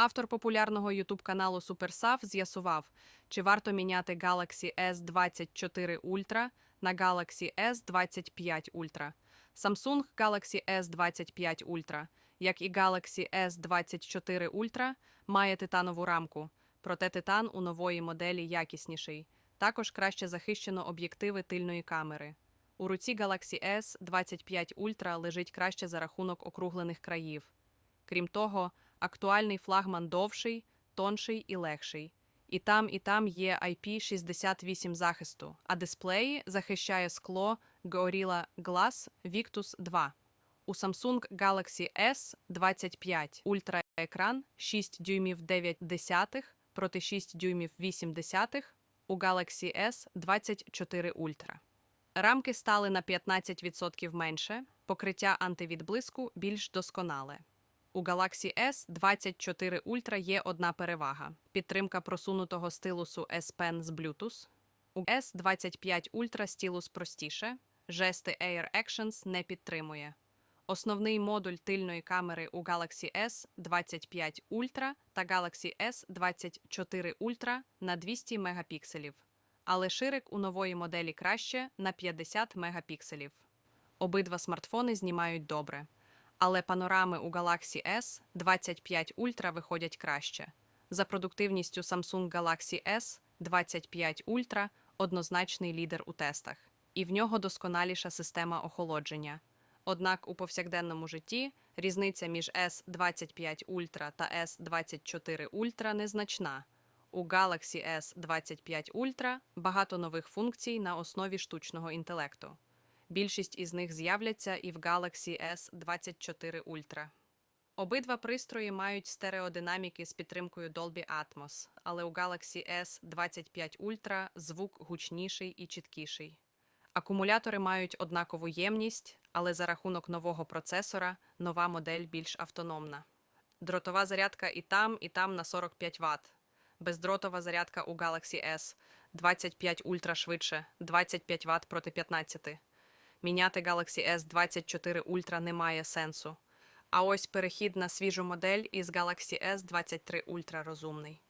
Автор популярного youtube каналу SuperSAF з'ясував, чи варто міняти Galaxy S24 Ultra на Galaxy S25 Ultra. Samsung Galaxy S25 Ultra, як і Galaxy S24 Ultra, має титанову рамку, проте титан у нової моделі якісніший. Також краще захищено об'єктиви тильної камери. У руці Galaxy S25 Ultra лежить краще за рахунок округлених країв. Крім того, актуальний флагман довший, тонший і легший. І там, і там є IP68 захисту, а дисплеї захищає скло Gorilla Glass Victus 2. У Samsung Galaxy S25 Ultra екран 6 дюймів 9 десятих проти 6 дюймів 8 десятих у Galaxy S24 Ultra. Рамки стали на 15% менше, покриття антивідблиску більш досконале. У Galaxy S24 Ultra є одна перевага: підтримка просунутого стилусу S Pen з Bluetooth. У S25 Ultra стілус простіше, жести Air Actions не підтримує. Основний модуль тильної камери у Galaxy S25 Ultra та Galaxy S24 Ultra на 200 мегапікселів, але ширик у нової моделі краще на 50 мегапікселів. Обидва смартфони знімають добре, але панорами у Galaxy S25 Ultra виходять краще. За продуктивністю Samsung Galaxy S25 Ultra однозначний лідер у тестах, і в нього досконаліша система охолодження. Однак у повсякденному житті різниця між S25 Ultra та S24 Ultra незначна. У Galaxy S25 Ultra багато нових функцій на основі штучного інтелекту. Більшість із них з'являться і в Galaxy S24 Ultra. Обидва пристрої мають стереодинаміки з підтримкою Dolby Atmos, але у Galaxy S25 Ultra звук гучніший і чіткіший. Акумулятори мають однакову ємність, але за рахунок нового процесора нова модель більш автономна. Дротова зарядка і там, і там на 45 Вт. Бездротова зарядка у Galaxy S 25 Ultra швидше, 25 Вт проти 15. Міняти Galaxy S24 Ultra немає сенсу. А ось перехід на свіжу модель із Galaxy S23 Ultra розумний.